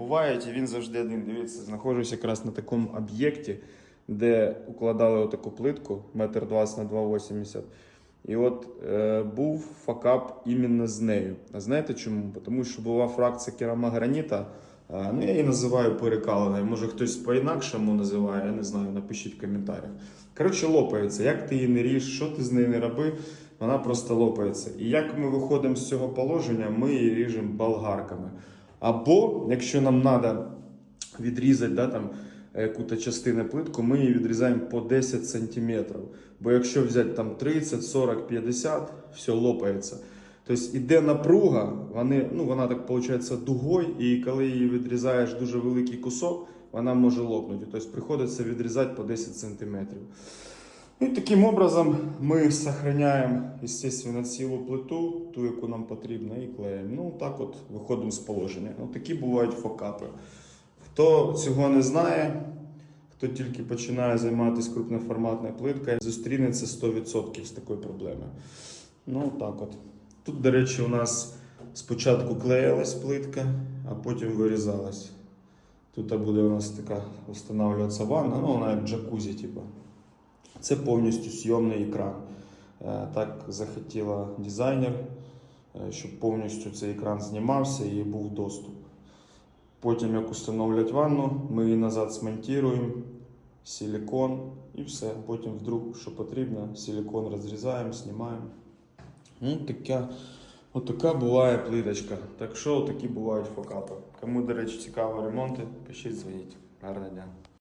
бувають, і він завжди один. Дивіться, знаходжусь якраз на такому об'єкті, де укладали отаку плитку, метр 20 на 2,80. І от е, був факап іменно з нею. А знаєте чому? Тому що була фракція керамограніта, е, ну я її називаю перекаленою. Може хтось по-інакшому називає, я не знаю, напишіть в коментарях. Коротше, лопається. Як ти її не ріж, що ти з нею не роби, вона просто лопається. І як ми виходимо з цього положення, ми її ріжемо болгарками. Або, якщо нам треба відрізати да, там, яку-то частину плитку, ми її відрізаємо по 10 см. Бо якщо взяти там 30, 40, 50, все лопається. Тобто іде напруга, вони, ну, вона так виходить дугою, і коли її відрізаєш дуже великий кусок, вона може лопнути. Тобто приходиться відрізати по 10 см. Ну, і таким образом ми зберігаємо, естественно, цілу плиту, ту, яку нам потрібно, і клеїмо. Ну, так от виходимо з положення. Ну, такі бувають фокапи. Хто цього не знає, хто тільки починає займатися крупноформатною плиткою, зустрінеться 100% з такою проблемою. Ну, так от. Тут, до речі, у нас спочатку клеїлась плитка, а потім вирізалась. Тут буде у нас така встановлюватися ванна, ну вона як джакузі, типу. Це повністю зйомний екран. Е, Так захотіла дизайнер, е, щоб повністю цей екран знімався і був доступ. Потім, як установлять ванну, ми її назад смонтуємо, силикон і все. Потім вдруг, що потрібно, силикон розрізаємо, знімаємо. Ну, така, отака буває плиточка. Так що такі бувають фокапи. Кому, до речі, цікаво ремонти, пишіть, дзвоніть. Гарного дня.